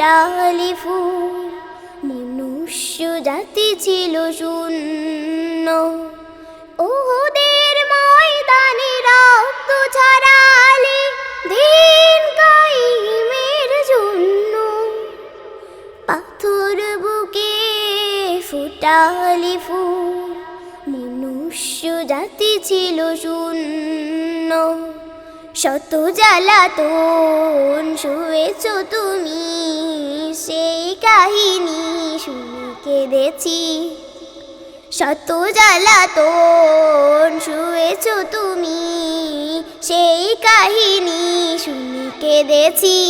ফুটালি ফুল, মনুষ্য জাতি ছিল শূন্য। ওদের ময়দানে রক্ত ছড়ালে দিন কাইমের জন্য পাথর বুকে ফুটালি ফুল, মনুষ্য জাতি ছিল শূন্য। শত জ্বালাতন শুয়েছ তুমি, সেই কাহিনী শুনে কেঁদেছি। শত জ্বালাতন শুয়েছ তুমি, সেই কাহিনী শুনে কেঁদেছি।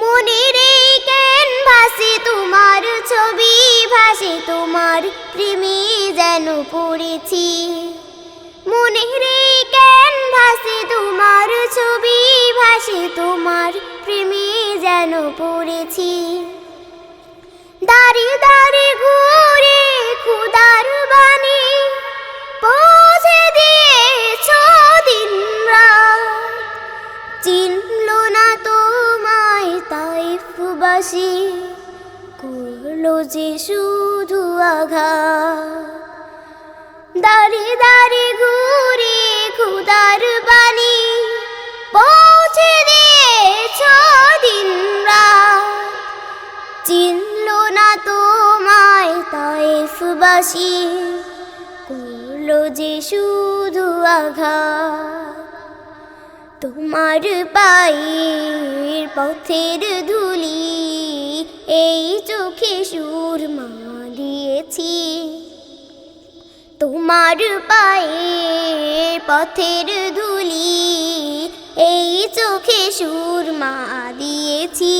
মনের এই ক্যানভাসে তোমার ছবি ভাসে, তোমার প্রেমে যেন পড়েছি। মনের এই ক্যানভাসে তোমার ছবি? ভাসে তোমার প্রেমে যেন পড়েছি। দাঁড়িয়ে দাঁড়িয়ে ঘুরে খুদার বাণী পৌঁছে দিয়েছ দিন চিনল না তোমায় তাইফবাসী করল যে শুধু আঘাত। তাইফবাসী করল যে শুধু আঘাত তোমার পায়ের পথের ধুলি, এই চোখে সুর মা দিয়েছি। তোমার পায়ের পথের ধুলি, এই চোখে সুর মা দিয়েছি।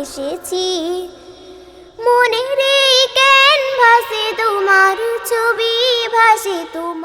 ভালোবেসেছি মনের এই ক্যানভাসে তোমার ছবি ভাসে তোমার